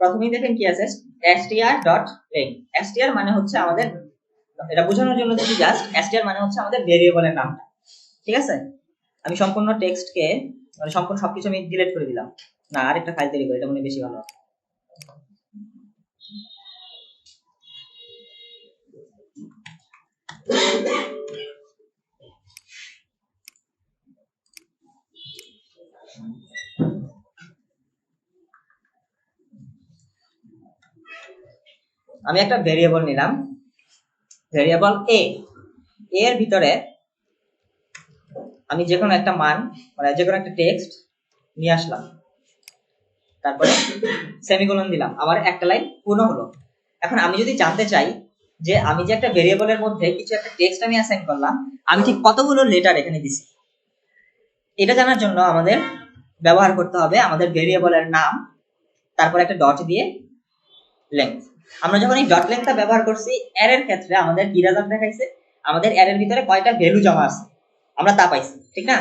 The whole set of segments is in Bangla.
প্রথমেই দেখেন কি আছে? Str ডট লেন str মানে হচ্ছে আমাদের, এটা বোঝানোর জন্য যদি জাস্ট str মানে হচ্ছে আমাদের ভেরিয়েবলের নামটা। ঠিক আছে? আমি সম্পূর্ণ টেক্সটকে মানে সম্পূর্ণ সবকিছু আমি ডিলিট করে দিলাম। না, আরেকটা ফাইল তৈরি করি, এটা মনে বেশি ভালো। হবে। আমি একটা ভেরিয়েবল নিলাম। ভেরিয়েবল এ এর ভিতরে আমি যে কোনো একটা মান মানে যে কোনো একটা টেক্সট নিয়ে আসলাম। তারপরে সেমিকোলন দিলাম। আবার একটা লাইন পূর্ণ হলো। এখন আমি যদি জানতে চাই যে আমি যে একটা ভেরিয়েবলের মধ্যে কিছু একটা টেক্সট আমি অ্যাসাইন করলাম, আমি ঠিক কতগুলো লেটার এখানে দিছি? এটা জানার জন্য আমাদের ব্যবহার করতে হবে আমাদের ভেরিয়েবলের নাম, তারপর একটা ডট দিয়ে লেন্থ আমরা যখন এই ডট লেন্থটা ব্যবহার করছি এর এর ক্ষেত্রে আমাদের কি রেজাল্ট দেখাইছে? আমাদের এর এর ভিতরে কয়টা ভ্যালু জমা আছে? আমরা তা পাইছি, ঠিক না?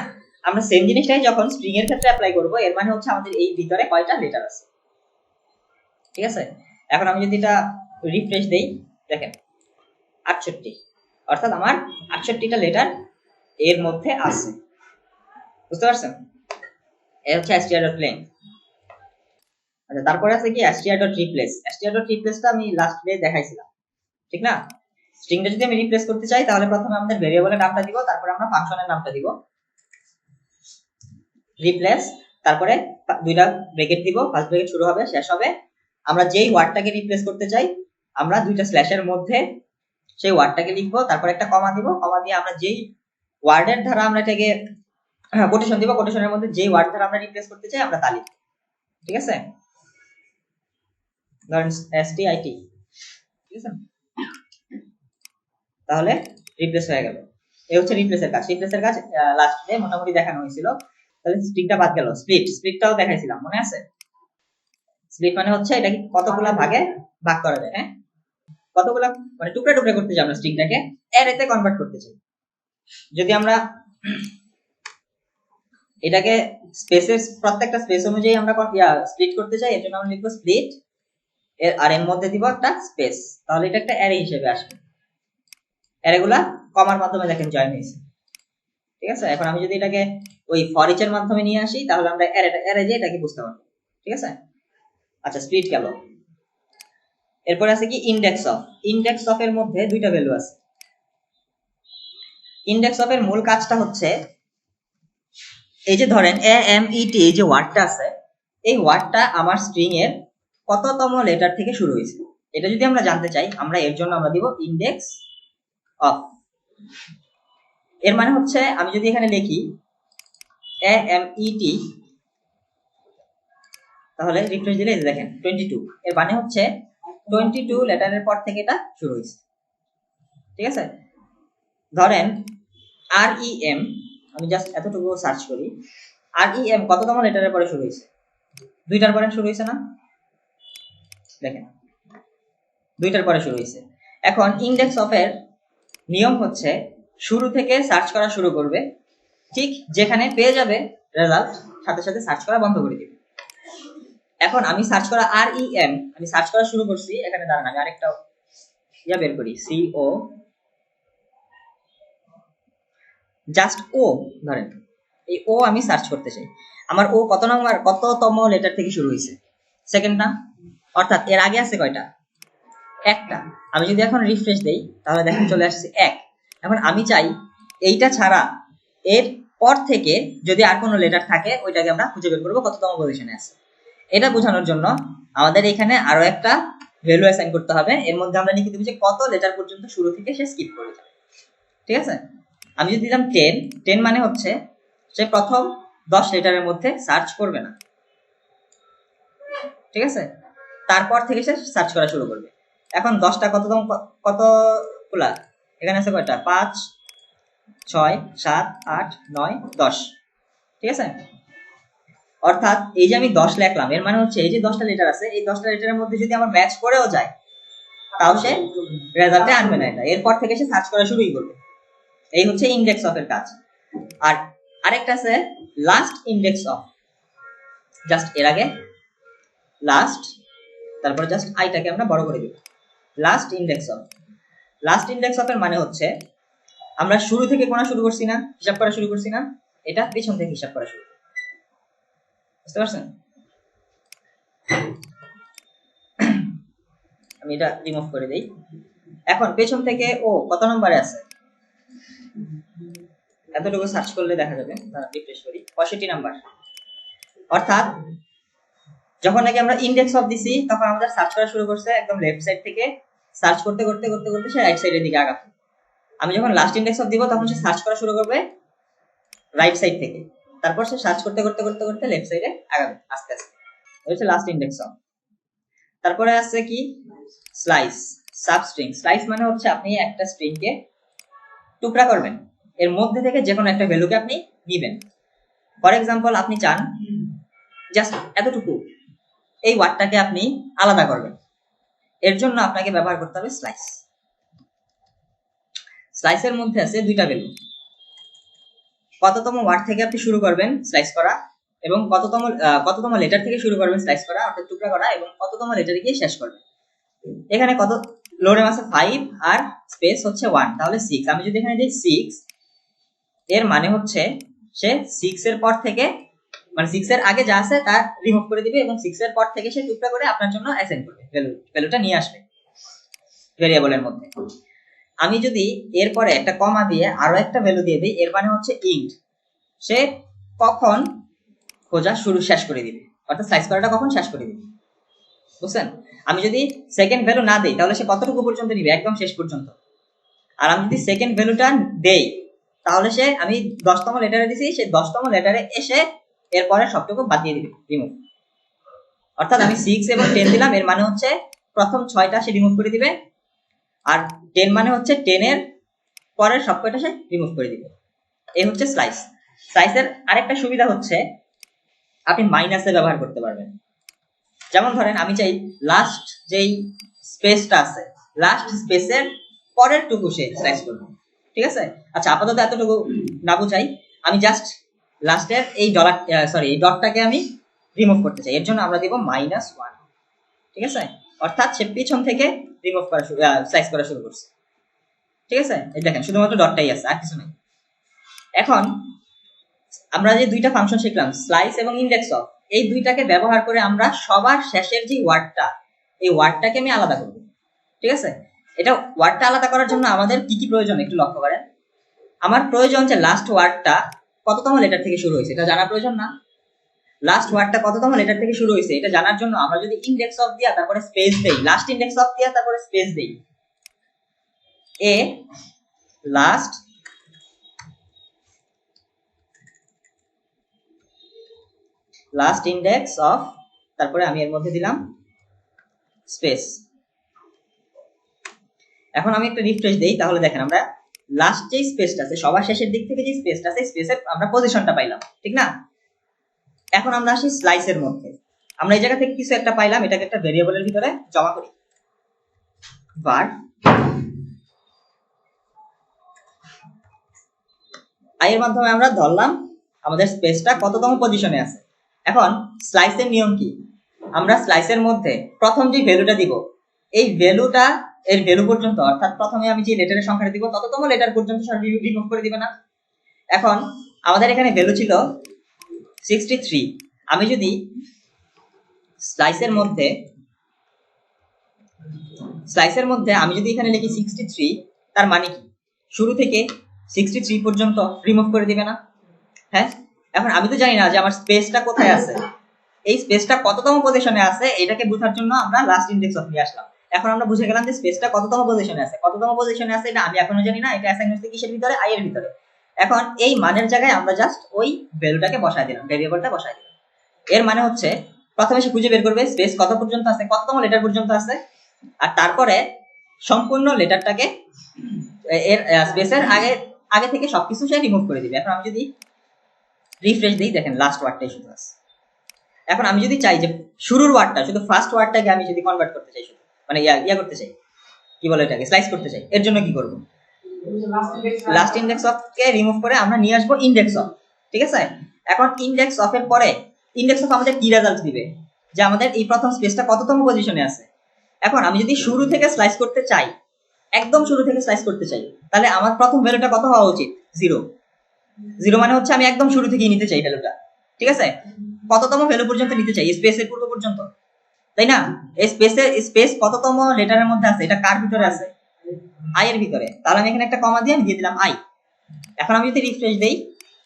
আমরা সেম জিনিসটাই যখন স্ট্রিং এর ক্ষেত্রে অ্যাপ্লাই করব, এর মানে হচ্ছে আমাদের এই ভিতরে কয়টা লেটার আছে। ঠিক আছে? এখন আমি যদি এটা রিফ্রেশ দেই, দেখেন, আটষট্টি। অর্থাৎ আমার আটষট্টিটা লেটার এর মধ্যে আছে। বুঝতে পারছেন? এর হচ্ছে str ডট লেন্থ আচ্ছা তারপরে আছে কি str dot replace str dot রিপ্লেসটা আমি লাস্ট ডে দেখাইছিলাম। ঠিক না? স্ট্রিংটা যদি আমি রিপ্লেস করতে চাই, তাহলে প্রথমে আমাদের ভেরিয়েবলের নামটা দিব, তারপরে আমরা ফাংশনের নামটা দিব। রিপ্লেস তারপরে দুইটা ব্রেকেট দিব ফার্স্ট ব্রেকেট শুরু হবে, শেষ হবে। আমরা যেই ওয়ার্ডটাকে রিপ্লেস করতে চাই, আমরা দুইটা স্ল্যাশের মধ্যে সেই ওয়ার্ডটাকে লিখব, তারপর একটা কমা দিব। কমা দিয়ে আমরা যেই ওয়ার্ডের দ্বারা আমরা এটাকে কোটেশন দিব কোটেশনের মধ্যে যেই ওয়ার্ড দ্বারা আমরা রিপ্লেস করতে চাই, আমরা তা লিখব। ঠিক আছে? ধরেন এস টি আই টি ঠিক আছে? তাহলে রিপ্লেস হয়ে গেল। এই হচ্ছে রিপ্লেসের কাজ। রিপ্লেসের কাজ লাস্ট মোটামুটি দেখানো হয়েছিল। তাহলে স্ট্রিংটা বাদ গেল। স্প্লিট স্প্লিটটাও দেখাইছিলাম, মনে আছে? স্প্লিট মানে হচ্ছে এটা কি? কতগুলা ভাগে ভাগ করা যায় হ্যাঁ? কতগুলা? মানে টুকরা টুকরা করতে চাই আমরা স্ট্রিংটাকে অ্যারেতে কনভার্ট করতে চাই। যদি আমরা এটাকে স্পেসের প্রত্যেকটা স্পেস অনুযায়ী আমরা স্প্লিট করতে চাই, এর জন্য আমরা লিখব স্প্লিট এর আর এর মধ্যে দিব একটা স্পেস তাহলে এটা একটা অ্যারে হিসেবে আসবে। অ্যারেগুলা কমার মাধ্যমে দেখেন জয়েন হয়েছে। ঠিক আছে? এখন আমি যদি এটাকে ওই ফর এর মাধ্যমে নিয়ে আসি, তাহলে আমরা অ্যারে অ্যারে যে এটাকে বুঝতে পারব। ঠিক আছে? আচ্ছা স্প্লিট গেল। এরপরে আছে কি? ইন্ডেক্স অফ ইন্ডেক্স অফ এর মধ্যে দুইটা ভ্যালু আছে। ইন্ডেক্স অফ এর মূল কাজটা হচ্ছে, এই যে ধরেন এ এম ই টি এই যে ওয়ার্ডটা আছে, এই ওয়ার্ডটা আমার স্ট্রিং এর কততম লেটার থেকে শুরু হয়েছে? এটা যদি আমরা জানতে চাই, আমরা এর জন্য আমরা দিব ইন্ডেক্স অফ এর মানে হচ্ছে, আমি যদি এখানে লিখি এ এম ই টি তাহলে রিফ্রেশ দিলে দেখেন টোয়েন্টি টু এর মানে হচ্ছে টোয়েন্টি টু লেটারের পর থেকে এটা শুরু হয়েছে। ঠিক আছে? ধরেন আর ই এম আমি জাস্ট এতটুকু সার্চ করি। আর ই এম কততম লেটারের পরে শুরু হয়েছে? দুইটার পরে শুরু হয়েছে না? দেখেন। দুইটার পরে শুরু হয়েছে এখন ইন্ডেক্স অফ এর নিয়ম হচ্ছে শুরু থেকে সার্চ করা শুরু করবে, ঠিক যেখানে পেয়ে যাবে রেজাল্ট সাথে সাথে সার্চ করা বন্ধ করে দিবে। এখন আমি সার্চ করা আর ই এম আমি সার্চ করা শুরু করছি, এখানে দাঁড়ান, আমি আরেকটা ইয়া বের করি সি ও জাস্ট ও ধরেন। এই ও আমি সার্চ করতে চাই। আমার ও কত নম্বর কততম লেটার থেকে শুরু হয়েছে সেকেন্ড না? অর্থাৎ এর আগে আছে কয়টা? একটা। আমি যদি এখন রিফ্রেশ দেই, তাহলে দেখেন চলে আসছে এক। এখন আমি চাই এইটা ছাড়া এর পর থেকে যদি আর কোনো লেটার থাকে, ওইটাকে আমরা খুঁজে বের করব কততম পজিশনে আছে। এটা বোঝানোর জন্য আমাদের এখানে আরও একটা ভ্যালু অ্যাসাইন করতে হবে। এর মধ্যে আমরা লিখে দেবো যে কত লেটার পর্যন্ত শুরু থেকে সে স্কিপ করে যাবে। ঠিক আছে? আমি যদি দিলাম টেন টেন মানে হচ্ছে সে প্রথম দশ লেটারের মধ্যে সার্চ করবে না। ঠিক আছে? তারপর থেকে সে সার্চ করা শুরু করবে। এখন দশটা কততম কতগুলা এখানে আছে কয়টা? পাঁচ, ছয়, সাত, আট, নয়, দশ। ঠিক আছে? অর্থাৎ এই যে আমি দশ লেখলাম, এর মানে হচ্ছে এই যে দশটা লেটার আছে, এই দশটা লেটারের মধ্যে যদি আমার ম্যাচ করেও যায়, তাও সে রেজাল্টে আনবে না এটা। এরপর থেকে সে সার্চ করা শুরুই করবে। এই হচ্ছে ইন্ডেক্স অফ এর কাজ। আর আরেকটা আছে লাস্ট ইন্ডেক্স অফ জাস্ট এর আগে লাস্ট তারপরে জাস্ট আইটাকে আমরা বড় করে দিব। Last index of last index of এর মানে হচ্ছে, আমরা শুরু থেকে কোনা শুরু করছি না, হিসাব করা শুরু করছি না, এটা পেছন থেকে হিসাব করা শুরু বুঝতে পারছেন? আমি এটা রিমুভ করে দেই। এখন পেছন থেকে, ও, কত নম্বরে আছে? এতটুকু সার্চ করলে দেখা যাবে রিফ্রেশ করি। পঁয়ষট্টি নাম্বার। অর্থাৎ যখন নাকি আমরা ইন্ডেক্স অফ দিছি তখন আমাদের সার্চ করা শুরু করছে একদম লেফট সাইড থেকে সার্চ করতে করতে করতে করতে সে রাইট সাইডের দিকে আগাবে আমি যখন লাস্ট ইন্ডেক্স অফ দিব, তখন সে সার্চ করা শুরু করবে রাইট সাইড থেকে। তারপর সে সার্চ করতে করতে করতে করতে লেফট সাইডে আগাবে, আস্তে আস্তে। হচ্ছে লাস্ট ইন্ডেক্স অফ তারপরে আছে কি? স্লাইস সাবস্ট্রিং স্লাইস মানে হচ্ছে আপনি একটা স্ট্রিংকে টুকরা করবেন। এর মধ্যে থেকে যে কোনো একটা ভ্যালুকে আপনি নিবেন। ফর এক্সাম্পল আপনি চান জাস্ট এতটুকু। এই ওয়ার্ডটাকে আপনি আলাদা করবেন। এর জন্য আপনাকে ব্যবহার করতে হবে স্লাইস। স্লাইসের মধ্যে আছে দুইটা ভ্যালু। কততম ওয়ার্ড থেকে আপনি শুরু করবেন স্লাইস করা এবং কততম কততম লেটার থেকে শুরু করবেন স্লাইস করা, অর্থাৎ টুকরা করা এবং কততম লেটারে গিয়ে শেষ করবেন। এখানে কত লোডেম আছে ফাইভ আর স্পেস হচ্ছে ওয়ান তাহলে সিক্স আমি যদি এখানে দিই সিক্স এর মানে হচ্ছে সে সিক্স এর পর থেকে মানে সিক্স এর আগে যা আছে তা রিমুভ করে দিবে এবং সিক্স এর পর থেকে সে টুকটা করে আপনার জন্য অ্যাসাইন করবে। ভ্যালু ভ্যালুটা নিয়ে আসবে ভেরিয়েবলের মধ্যে। আমি যদি এরপরে একটা কমা দিয়ে আরও একটা ভ্যালু দিয়ে দিই, এর মানে হচ্ছে ইন্ট সে কখন খোঁজা শুরু শেষ করে দিবে। অর্থাৎ সাইজ করাটা কখন শেষ করে দিবে। বুঝছেন? আমি যদি সেকেন্ড ভ্যালু না দেই, তাহলে সে কতটুকু পর্যন্ত নিবে? একদম শেষ পর্যন্ত। আর আমি যদি সেকেন্ড ভ্যালুটা দেই, তাহলে সে, আমি দশতম লেটারে দিছি, সে দশতম লেটারে এসে এরপরে সবটুকু বাদ দিয়ে দিবে রিমুভ অর্থাৎ আমি সিক্স এবং টেন দিলাম, এর মানে হচ্ছে প্রথম ছয়টা সে রিমুভ করে দিবে, আর টেন মানে হচ্ছে টেনের পরের সব কয়টা সে রিমুভ করে দিবে। এই হচ্ছে স্লাইস স্লাইসের আরেকটা সুবিধা হচ্ছে, আপনি মাইনাসে ব্যবহার করতে পারবেন। যেমন ধরেন, আমি চাই লাস্ট যেই স্পেসটা আছে লাস্ট স্পেসের পরের টুকু সে স্লাইস করব ঠিক আছে? আচ্ছা আপাতত এতটুকু না বুঝাই, আমি জাস্ট লাস্টের এই ডলার সরি এই ডটটাকে আমি রিমুভ করতে চাই। এর জন্য আমরা দিব মাইনাস ওয়ান ঠিক আছে? অর্থাৎ সে পিছন থেকে রিমুভ করা শুরু সাইজ করা শুরু করছে। ঠিক আছে? এই দেখেন, শুধুমাত্র ডটটাই আছে, আর কিছু নেই। এখন, আমরা যে দুইটা ফাংশন শিখলাম স্লাইস এবং ইন্ডেক্স অফ এই দুইটাকে ব্যবহার করে আমরা সবার শেষের যে ওয়ার্ডটা, এই ওয়ার্ডটাকে আমি আলাদা করব। ঠিক আছে? এটা ওয়ার্ডটা আলাদা করার জন্য আমাদের কি কি প্রয়োজন একটু লক্ষ্য করেন। আমার প্রয়োজন যে লাস্ট ওয়ার্ডটা কততম লেটার থেকে শুরু হয়েছে? এটা জানার প্রয়োজন না। লাস্ট ওয়ার্ডটা কততম লেটার থেকে শুরু হয়েছে? এটা জানার জন্য আমরা যদি ইন্ডেক্স অফ দিয়া তারপরে স্পেস দেই। লাস্ট ইন্ডেক্স অফ দিয়া তারপরে স্পেস দেই। এ লাস্ট লাস্ট ইন্ডেক্স অফ তারপরে আমি এর মধ্যে দিলাম স্পেস এখন আমি একটা রিফ্রেশ দেই, তাহলে দেখেন আমরা লাস্ট যে স্পেসটা আছে, সবার শেষের দিক থেকে যে স্পেসটা আছে স্পেসের আমরা পজিশনটা পাইলাম, ঠিক না? এখন আমরা আসি স্লাইসের মধ্যে। আমরা এই জায়গা থেকে কিছু একটা পাইলাম, এটাকে একটা ভেরিয়েবলের ভিতরে জমা করি। var i এর মাধ্যমে আমরা ধরলাম আমাদের স্পেসটা কততম পজিশনে আছে। এখন স্লাইসের নিয়ম কি? আমরা স্লাইসের মধ্যে প্রথম যে ভ্যালুটা দিব, এই ভ্যালুটা এর ভ্যালু পর্যন্ত, অর্থাৎ প্রথমে আমি যে লেটারের সংখ্যাটা দিব, তততম লেটার পর্যন্ত সব রিমুভ করে দিবে না। এখন আমাদের এখানে ভ্যালু ছিল সিক্সটি থ্রি আমি যদি স্লাইসের মধ্যে স্লাইসের মধ্যে আমি যদি এখানে লিখি সিক্সটি থ্রি তার মানে কি? শুরু থেকে সিক্সটি থ্রি পর্যন্ত রিমুভ করে দিবে না। হ্যাঁ? এখন আমি তো জানি না যে আমার স্পেসটা কোথায় আছে। এই স্পেসটা কততম পজিশনে আছে, এটাকে বোঝার জন্য আমরা লাস্ট ইন্ডেক্স অফ নিয়ে আসলাম। এখন আমরা বুঝে গেলাম যে স্পেসটা কততম পজিশনে আছে। কততম পজিশনে আছে এটা আমি এখনও জানি না, এটা অ্যাসাইন হচ্ছে কিসের ভিতরে? আই এর ভিতরে। এখন এই মানের জায়গায় আমরা জাস্ট ওই ভ্যালুটাকে বসায় দিলাম ভেরিয়েবলটা বসায় দিলাম। এর মানে হচ্ছে, প্রথমে সে খুঁজে বের করবে স্পেস কত পর্যন্ত আছে, কততম লেটার পর্যন্ত আছে, আর তারপরে সম্পূর্ণ লেটারটাকে এর স্পেসের আগে আগে থেকে সবকিছু সে রিমুভ করে দিবে। এখন আমি যদি রিফ্রেশ দিই, দেখেন লাস্ট ওয়ার্ডটাই শুধু আছে। এখন আমি যদি চাই যে শুরুর ওয়ার্ডটা শুধু ফার্স্ট ওয়ার্ডটাকে আমি যদি কনভার্ট করতে চাই শুধু মানে ইয়া ইয়া করতে চাই। কি বলে এটাকে? স্লাইস করতে চাই। এর জন্য কি করব? লাস্ট ইন্ডেক্স অফ কে রিমুভ করে আমরা নিয়ে আসব ইন্ডেক্স অফ ঠিক আছে? এখন ইন্ডেক্স অফ এর পরে ইন্ডেক্স অফ আমাদের কি রেজাল্ট দিবে? যে আমাদের এই প্রথম স্পেসটা কততম পজিশনে আছে? এখন আমি যদি শুরু থেকে স্লাইস করতে চাই, একদম শুরু থেকে স্লাইস করতে চাই, তাহলে আমার প্রথম ভ্যালুটা কত হওয়া উচিত? জিরো জিরো মানে হচ্ছে আমি একদম শুরু থেকেই নিতে চাই ভ্যালুটা ঠিক আছে? কততম ভ্যালু পর্যন্ত নিতে চাই? স্পেসের পূর্ব পর্যন্ত? তাই না? এই স্পেসের স্পেস কততম লেটারের মধ্যে আছে? এটা কার ভিতরে আছে? আই এর ভিতরে। তাহলে আমি এখানে একটা কমা দিয়ে আমি দিয়ে দিলাম আই এখন আমি যদি রিফ্রেশ দেই,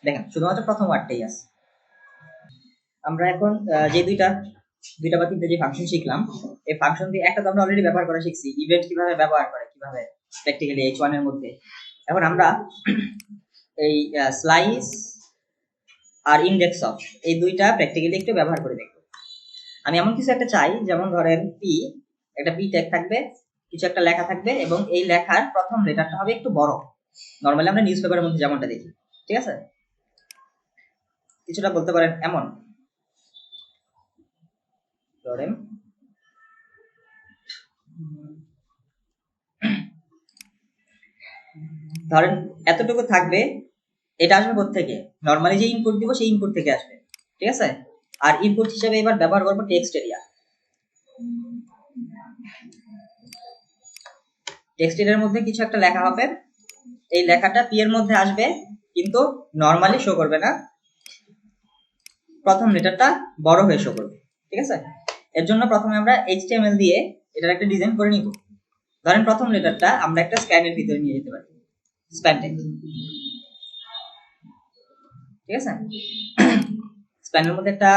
দেখেন, শুধুমাত্র প্রথম ওয়ার্ডটাই আছে। আমরা এখন যে দুইটা দুইটা বা তিনটা যে ফাংশন শিখলাম, এই ফাংশন দিয়ে একটা তো আমরা অলরেডি ব্যবহার করা শিখছি। ইভেন্ট কীভাবে ব্যবহার করে, কীভাবে প্র্যাকটিক্যালি এইচ ওয়ানের মধ্যে। এখন আমরা এই স্লাইস আর ইন্ডেক্স অফ এই দুইটা প্র্যাকটিক্যালি একটু ব্যবহার করে দেখব আমি এমন কিছু একটা চাই, যেমন ধরেন পি একটা পি ট্যাগ থাকবে, কিছু একটা লেখা থাকবে, এবং এই লেখার প্রথম লেটারটা হবে একটু বড়। নর্মালি আমরা নিউজ পেপারের মধ্যে যেমনটা দেখি, ঠিক আছে? কিছুটা বলতে পারেন এমন। ধরেন। ধরেন এতটুকু থাকবে, এটা আসবে থেকে নর্মালি যে ইনপুট দিব, সেই ইনপুট থেকে আসবে, ঠিক আছে? আর ইনপুট হিসেবে এবার ব্যবহার করব টেক্সট এরিয়া টেক্সট এরিয়ার মধ্যে কিছু একটা লেখা হবে। এই লেখাটা পি এর মধ্যে আসবে, কিন্তু নর্মালি শো করবে না। প্রথম লেটারটা বড় হয়ে শো করবে, ঠিক আছে? এর জন্য প্রথমে আমরা এইচটিএমএল দিয়ে এটার একটা ডিজাইন করে নিব। ধরেন প্রথম লেটারটা আমরা একটা স্ক্যানের ভিতরে নিয়ে যেতে পারি স্প্যান ঠিক আছে? স্প্যানের মধ্যে একটা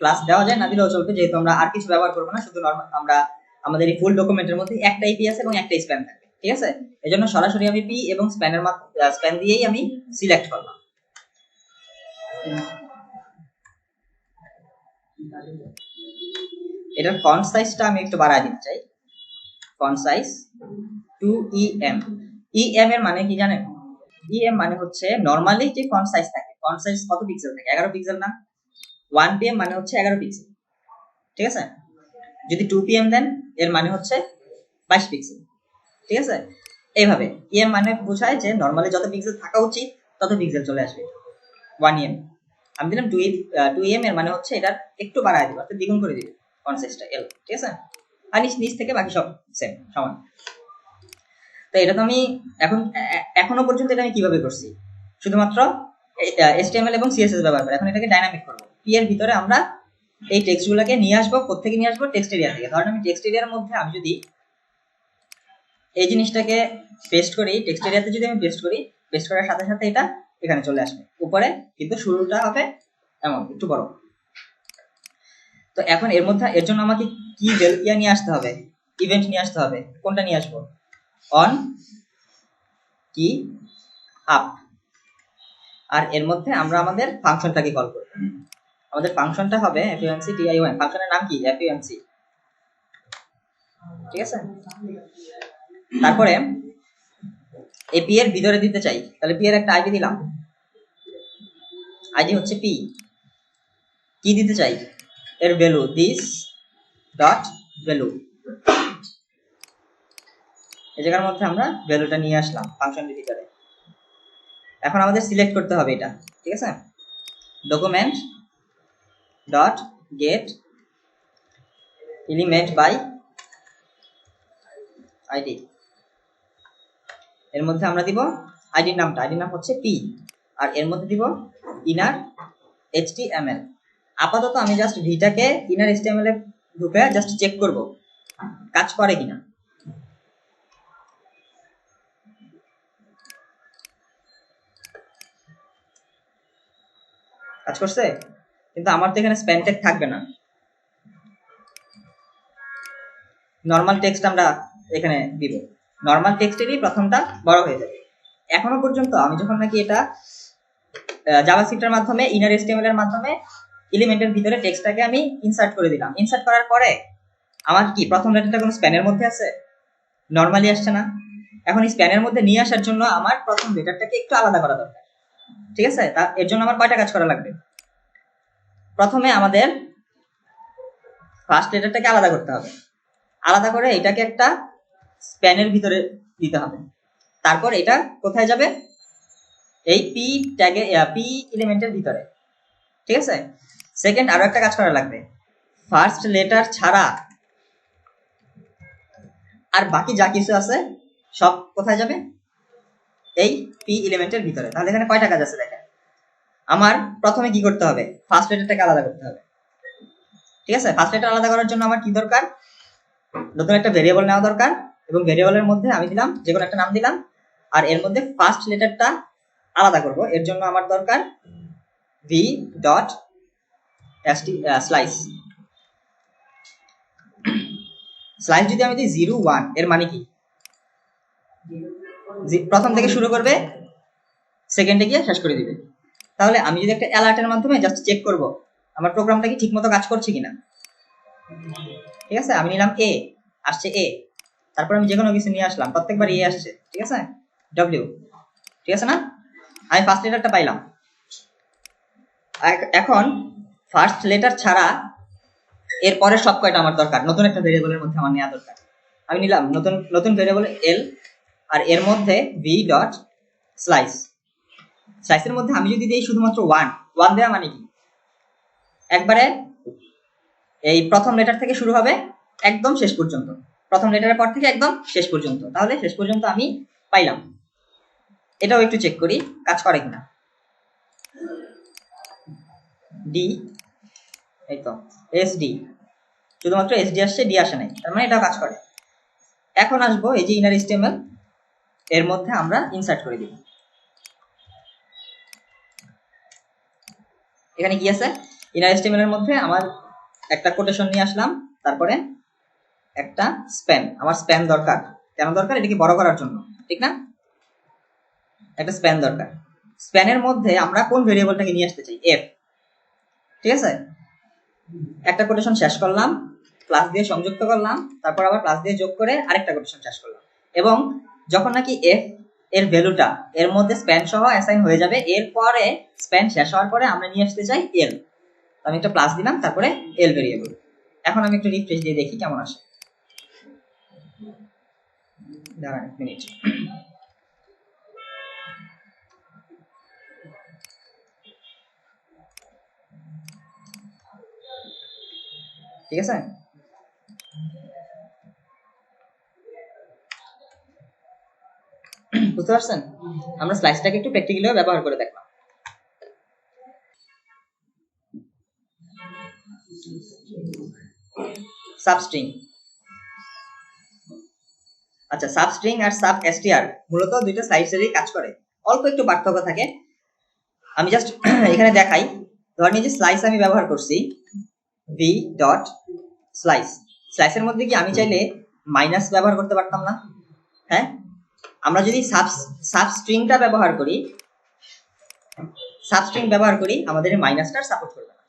ক্লাস দেওয়া যায়, না দিলেও চলবে, যেহেতু আমরা আর কিছু ব্যবহার করব না, শুধু নর্মাল আমরা আমাদের এই ফুল ডকুমেন্টের মধ্যে একটা পি আছে এবং একটা স্প্যান থাকবে ঠিক আছে? এই জন্য সরাসরি আমি পি এবং স্প্যানের স্প্যান দিয়েই আমি সিলেক্ট করলাম। এটার ফন্ট সাইজটা আমি একটু বাড়ায় দিতে চাই। Font size two E M E M এর মানে কি জানেন? ই এম মানে হচ্ছে নর্মালি যে ফন্ট সাইজ থাকে ফন্ট সাইজ কত পিক্সেল থাকে? এগারো পিক্সেল না? ওয়ান পিএম মানে হচ্ছে এগারো পিক্সেল ঠিক আছে? যদি টু পিএম দেন, এর মানে হচ্ছে বাইশ পিক্সেল ঠিক আছে? এইভাবে ইএম মানে বোঝায় যে নর্মালি যত পিক্সেল থাকা উচিত, তত পিক্সেল চলে আসবে ওয়ান ইএম আমি দিলাম টু টু ইএম এর মানে হচ্ছে এটা একটু বাড়ায় দিব, অর্থাৎ দ্বিগুণ করে দিবে সাইজটা এল ঠিক আছে? আর নিচ নিচ থেকে বাকি সব সেম সমান। তো এটা তো আমি এখন এখনও পর্যন্ত এটা আমি কীভাবে করছি? শুধুমাত্র HTML এবং CSS ব্যবহার করে। এখন এটাকে ডাইনামিক করব। এর ভিতরে আমরা এই টেক্সটগুলোকে নিয়ে আসব কোথেকে নিয়ে আসব? টেক্সট এরিয়া থেকে। ধরেন আমি টেক্সট এরিয়ার মধ্যে আমি যদি এই জিনিসটাকে পেস্ট করি টেক্সট এরিয়াতে যদি আমি পেস্ট করি পেস্ট করার সাথে সাথে এটা এখানে চলে আসবে। উপরে কিন্তু শুরুটা হবে এমন, একটু বড়। তো এখন এর মধ্যে, এর জন্য আমাকে কি ইয়া নিয়ে আসতে হবে? ইভেন্ট নিয়ে আসতে হবে। কোনটা নিয়ে আসব? অন কি আপ আর এর মধ্যে আমরা আমাদের ফাংশনটাকে কল করব। আমাদের ফাংশনটা হবে এফইএমসি টিআই1 ফাংশনের নাম কি? এফইএমসি ঠিক আছে? তারপরে এই পি এর ভিতরে দিতে চাই, তাহলে পি এর একটা আইডি দিলাম। আইডি হচ্ছে পি কি দিতে চাই? এর ভ্যালু দিস ডট ভ্যালু এই জায়গার মধ্যে আমরা ভ্যালুটা নিয়ে আসলাম, ফাংশনের ভিতরে। এখন আমাদের সিলেক্ট করতে হবে এটা, ঠিক আছে? Document dot get element by ID এর মধ্যে আমরা দিব আইডির নামটা। আইডির নাম হচ্ছে পি আর এর মধ্যে দিব ইনার এইচটিএমএল আপাতত আমি জাস্ট ভিটাকে ইনার এইচটিএমএল এ ঢুকে জাস্ট চেক করব। কাজ করে কিনা। কাজ করছে? কিন্তু আমার তো এখানে স্প্যান ট্যাগ থাকবে না। নর্মাল টেক্সট আমরা এখানে দিব। নর্মাল টেক্সটেরই প্রথমটা বড় হয়ে যাবে। এখনও পর্যন্ত আমি যখন নাকি এটা জাভাস্ক্রিপ্টের মাধ্যমে ইনার এসটিএমএল এর মাধ্যমে এলিমেন্টের ভিতরে টেক্সটটাকে আমি ইনসার্ট করে দিলাম। ইনসার্ট করার পরে আমার কি, প্রথম লেটারটা কোনো স্প্যানের মধ্যে আছে? নর্মালি আসছে না। এখন স্প্যানের মধ্যে নিয়ে আসার জন্য আমার প্রথম লেটারটাকে একটু আলাদা করা দরকার। ঠিক আছে? তা এর জন্য আমার কয়টা কাজ করা লাগবে? প্রথমে আমাদের ফার্স্ট লেটারটাকে আলাদা করতে হবে। আলাদা করে এটাকে একটা স্প্যানের ভিতরে দিতে হবে। তারপর এটা কোথায় যাবে? এই পি ট্যাগে পি এলিমেন্টের ভিতরে। ঠিক আছে? সেকেন্ড আরও একটা কাজ করা লাগবে। ফার্স্ট লেটার ছাড়া আর বাকি যা কিছু আছে, সব কোথায় যাবে? এই পি এলিমেন্টের ভিতরে। তাহলে এখানে কয়টা কাজ আছে দেখেন? আমার প্রথমে কি করতে হবে? ফার্স্ট লেটারটাকে আলাদা করতে হবে। ঠিক আছে? ফার্স্ট লেটার আলাদা করার জন্য আমার কি দরকার? নতুন একটা ভেরিয়েবল নেওয়া দরকার এবং ভেরিয়েবলের মধ্যে আমি দিলাম, যে কোনো একটা নাম দিলাম, আর এর মধ্যে ফার্স্ট লেটারটা আলাদা করব। এর জন্য আমার দরকার ভি ডট স্লাইস স্লাইস যদি আমি দিই জিরো ওয়ানের মানে কি? প্রথম থেকে শুরু করবে সেকেন্ডে গিয়ে শেষ করে দিবে। তাহলে আমি যদি একটা অ্যালার্টের মাধ্যমে জাস্ট চেক করব, আমার প্রোগ্রামটা কি ঠিকমতো কাজ করছে কিনা? ঠিক আছে? আমি নিলাম এ আসছে এ তারপর আমি যে কোনো কিছু নিয়ে আসলাম, প্রত্যেকবার এ আসছে, ঠিক আছে? ডব্লিউ ঠিক আছে না? আমি ফার্স্ট লেটারটা পাইলাম। এখ- এখন ফার্স্ট লেটার ছাড়া এর পরের সব কয়টা আমার দরকার? নতুন একটা ভেরিয়েবলের মধ্যে আমার নেওয়া দরকার। আমি নিলাম নতুন নতুন ভেরিয়েবল এল আর এর মধ্যে ভি ডট স্লাইস স্লাইসের মধ্যে আমি যদি দিই শুধুমাত্র ওয়ান ওয়ান দেওয়া মানে কি? একবারে এই প্রথম লেটার থেকে শুরু হবে একদম শেষ পর্যন্ত। প্রথম লেটারের পর থেকে একদম শেষ পর্যন্ত। তাহলে শেষ পর্যন্ত আমি পাইলাম। এটাও একটু চেক করি, কাজ করে কিনা। ডি এই তো এস ডি শুধুমাত্র এস ডি আসছে ডি আসে নাই। তার মানে এটা কাজ করে। এখন আসব এই যে ইনার স্টেমেল এর মধ্যে আমরা ইনসার্ট করে দিব। এখানে কি আছে? ইনার স্টেমেলের মধ্যে আমার একটা কোটেশন নিয়ে আসলাম, তারপরে একটা স্প্যান আমার স্প্যান দরকার। কেন দরকার? এটাকে বড় করার জন্য? ঠিক না? একটা স্প্যান দরকার। স্প্যানের মধ্যে আমরা কোন ভেরিয়েবলটাকে নিয়ে আসতে চাই? এফ ঠিক আছে? একটা কোটেশন শেষ করলাম প্লাস দিয়ে সংযুক্ত করলাম, তারপর আবার প্লাস দিয়ে যোগ করে আরেকটা কোটেশন শেষ করলাম। এবং যখন নাকি এফ এর ভ্যালুটা এর মধ্যে স্প্যান সহ অ্যাসাইন হয়ে যাবে। এরপরে স্প্যান শেষ হওয়ার পরে আমরা নিয়ে আসতে চাই এল আমি একটা প্লাস দিলাম, তারপরে এল ভেরিয়েবল এখন আমি একটু রিফ্রেশ দিয়ে দেখি কেমন আসে। দাঁড়ান এক মিনিট ঠিক আছে? বুঝতে পারছেন? আমরা স্লাইসটাকে একটু প্র্যাকটিক্যালিও ব্যবহার করে দেখলাম। সাবস্ট্রিং আচ্ছা সাবস্ট্রিং আর সাব এসটিআর মূলত দুইটা সাইজেরই কাজ করে। অল্প একটু পার্থক্য থাকে। আমি জাস্ট এখানে দেখাই। ধরেন যে স্লাইস আমি ব্যবহার করছি ভি ডট স্লাইস স্লাইসের মধ্যে কি আমি চাইলে মাইনাস ব্যবহার করতে পারতাম না? হ্যাঁ? আমরা যদি সাব সাব স্ট্রিংটা ব্যবহার করি সাব স্ট্রিং ব্যবহার করি, আমাদের মাইনাসটা সাপোর্ট করবে না।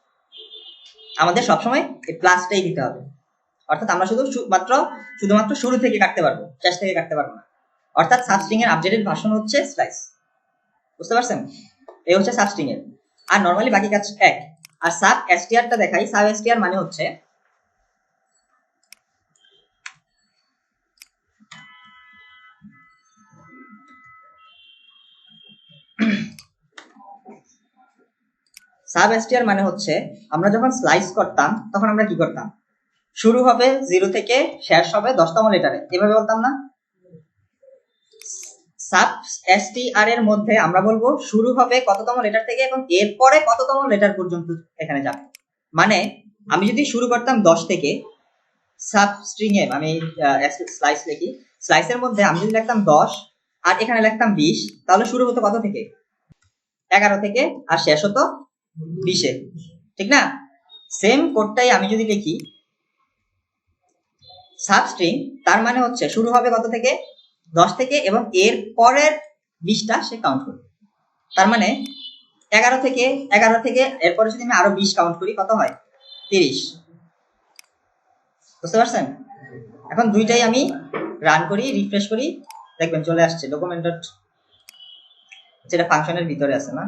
আমাদের সবসময় এই প্লাসটাই দিতে হবে। অর্থাৎ আমরা শুধু মাত্র, শুধুমাত্র শুরু থেকে কাটতে পারব, শেষ থেকে কাটতে পারব না। অর্থাৎ সাবস্ট্রিং এর আপডেটেড ভার্সন হচ্ছে স্লাইস বুঝতে পারছেন? এই হচ্ছে সাবস্ট্রিং এর। আর নর্মালি বাকি কাজ এক। আর সাব এসটিআরটা দেখাই। সাব এসটিআর মানে হচ্ছে সাব এসটিআর মানে হচ্ছে, আমরা যখন স্লাইস করতাম, তখন আমরা কি করতাম? শুরু হবে জিরো থেকে শেষ হবে দশতম লেটারে এভাবে বলতাম না? সাব এসটিআর এর মধ্যে আমরা বলব, শুরু হবে কততম লেটার থেকে এবং এরপরে কততম লেটার পর্যন্ত এখানে যাবে। মানে আমি যদি শুরু করতাম দশ থেকে সাব স্ট্রিং এ, আমি স্লাইস লিখি স্লাইসের মধ্যে আমি যদি লিখতাম দশ, আর এখানে লিখতাম বিশ, তাহলে শুরু হতো কত থেকে? এগারো থেকে, আর শেষ হতো বিশে, ঠিক না? সেম কোডটাই আমি যদি লিখি সাবস্ট্রিং তার মানে হচ্ছে শুরু হবে কত থেকে? দশ থেকে, এবং এর পরের বিশটা সে কাউন্ট করবে। তার মানে এগারো থেকে এগারো থেকে, এরপরে যদি আমি আরও বিশ কাউন্ট করি, কত হয়? তিরিশ। বুঝতে পারছেন? এখন দুইটাই আমি রান করি রিফ্রেশ করি, দেখবেন চলে আসছে। ডকুমেন্ট যেটা ফাংশনের ভিতরে আছে না?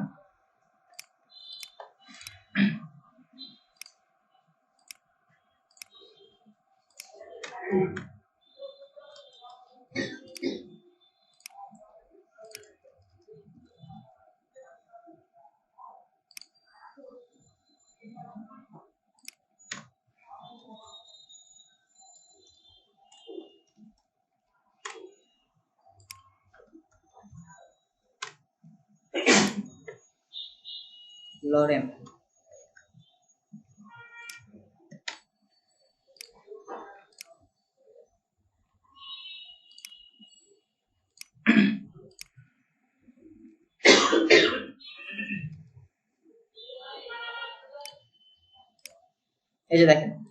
Lorem. এই যে দেখেন।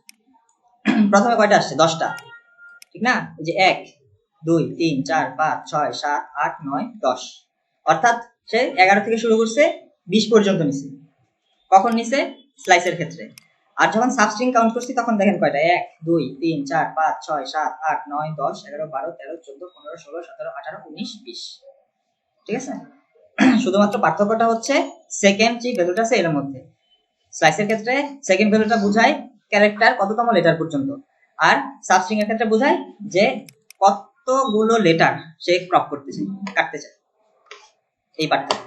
প্রথমে কয়টা আসছে? দশটা। ঠিক না? এই যে এক, দুই, তিন, চার, পাঁচ, ছয়, সাত, আট, নয়, দশ। অর্থাৎ সে এগারো থেকে শুরু করছে, বিশ পর্যন্ত নিছে। কখন নিছে? স্লাইসের ক্ষেত্রে। আর যখন সাবস্ট্রিং কাউন্ট করছি, তখন দেখেন কয়টা? এক, দুই, তিন, চার, পাঁচ, ছয়, সাত, আট, নয়, দশ, এগারো, বারো, তেরো, চোদ্দ, পনেরো, ষোলো, সতেরো, আঠারো, উনিশ, বিশ। ঠিক আছে? শুধুমাত্র পার্থক্যটা হচ্ছে সেকেন্ড যে ভ্যালুটা আছে, এর মধ্যে। স্লাইসের ক্ষেত্রে সেকেন্ড ভ্যালুটা বোঝায় ক্যারেক্টার কততম লেটার পর্যন্ত। আর সাবস্ট্রিং এর ক্ষেত্রে বোঝায় যে কতগুলো লেটার সে ক্রপ করতে চায় কাটতে চায়। এই পার্থক্য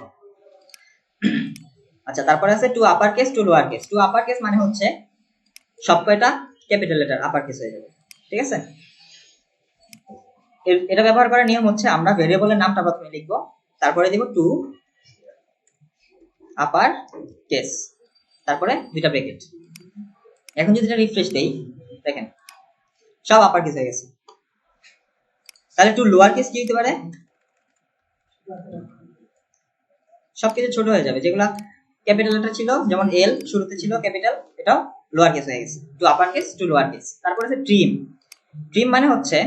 আচ্ছা তারপরে আছে to upper case to lower case to upper case মানে হচ্ছে সব কয়টা? ক্যাপিটাল লেটার আপার কেস হয়ে যাবে। ঠিক আছে? এটা ব্যবহার করার নিয়ম হচ্ছে আমরা ভেরিয়েবলের নামটা প্রথমে লিখব, তারপরে দিব টু আপার কেস দুইটা ব্রেকেট এখন যদি এটা রিফ্রেশ দেই, দেখেন, সব আপার কেস হয়ে গেছে। তাহলে টু লোয়ার কেস কি হতে পারে? সবকিছু ছোট হয়ে যাবে। যেগুলা ক্যাপিটাল লেটার ছিল, যেমন এল শুরুতে ছিল ক্যাপিটাল এটাও লোয়ার কেস হয়ে গেছে। To upper case to lower case তারপরে আছে ট্রিম ট্রিম মানে হচ্ছে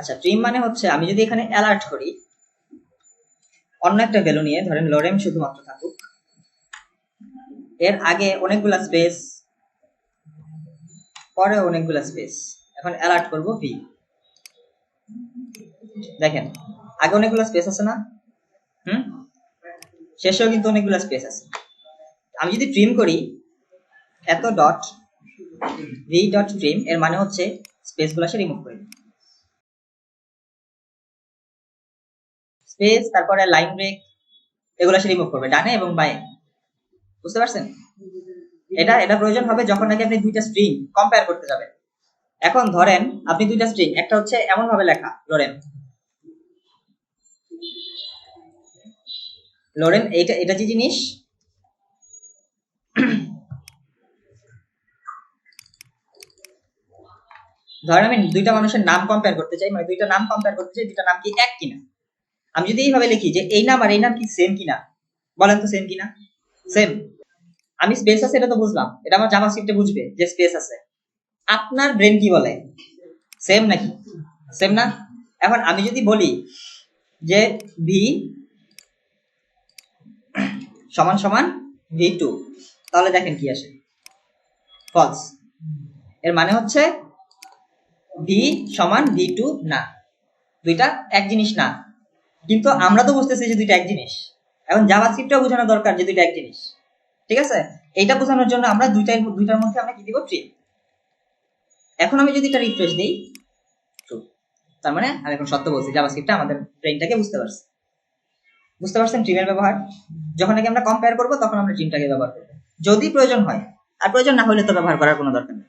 আচ্ছা ট্রিম মানে হচ্ছে আমি যদি এখানে অ্যালার্ট করি, অন্য একটা ভ্যালু নিয়ে ধরেন লরেম শুধুমাত্র থাকুক, এর আগে অনেকগুলা স্পেস পরে অনেকগুলা স্পেস এখন অ্যালার্ট করব ভি দেখেন, আগে অনেকগুলো স্পেস আছে না? হুম? শেষেও কিন্তু অনেকগুলো স্পেস আছে। আমি যদি ট্রিম করি, এত ডট ভি ডট ট্রিম এর মানে হচ্ছে স্পেসগুলো সে রিমুভ করে দিবে। স্পেস তারপরে লাইন ব্রেক এগুলো সে রিমুভ করবে, ডানে এবং বায়ে। বুঝতে পারছেন? এটা এটা প্রয়োজন হবে যখন নাকি আপনি দুইটা স্ট্রিং কম্পেয়ার করতে যাবেন। এখন ধরেন আপনি দুইটা স্ট্রিং একটা হচ্ছে এমন ভাবে লেখা লোরেম লোরেম এটা এটা যে জিনিস? ধরেন আমি দুইটা মানুষের নাম কম্পেয়ার করতে চাই মানে দুইটা নাম কম্পেয়ার করতে চাই, দুইটা নাম কি এক কিনা? আমি যদি এইভাবে লিখি যে এই নাম আর এই নাম কি সেম কিনা? বলেন তো সেম কিনা? সেম আমি স্পেস আছে এটা তো বুঝলাম। এটা আমার জামা জাভাস্ক্রিপ্টে বুঝবে যে স্পেস আছে। আপনার ব্রেন কি বলে? সেম নাকি? সেম না? এখন আমি যদি বলি যে ভি সমান সমান ভি টু তাহলে দেখেন কি আসে। ফলস এর মানে হচ্ছে ভি সমান ভি টু না। দুইটা এক জিনিস না। কিন্তু আমরা তো বুঝতেছি যে দুইটা এক জিনিস। এখন জাভাস্ক্রিপ্টও বোঝানো দরকার যে দুইটা এক জিনিস। ঠিক আছে? এটা বোঝানোর জন্য আমরা দুইটার দুইটার মধ্যে আমরা কি দিব? ট্রি এখন আমি যদি এটা রিফ্রেশ দিই। তার মানে আমি এখন সত্য বলছি জাভাস্ক্রিপ্টটা আমাদের ব্রেনটাকে বুঝতে পারছে। বুঝতে পারছেন ট্রিমের ব্যবহার? যখন নাকি আমরা কম্পেয়ার করব, তখন আমরা ট্রিমটাকে ব্যবহার করব। যদি প্রয়োজন হয়, আর প্রয়োজন না হলে তো ব্যবহার করার কোনো দরকার নেই।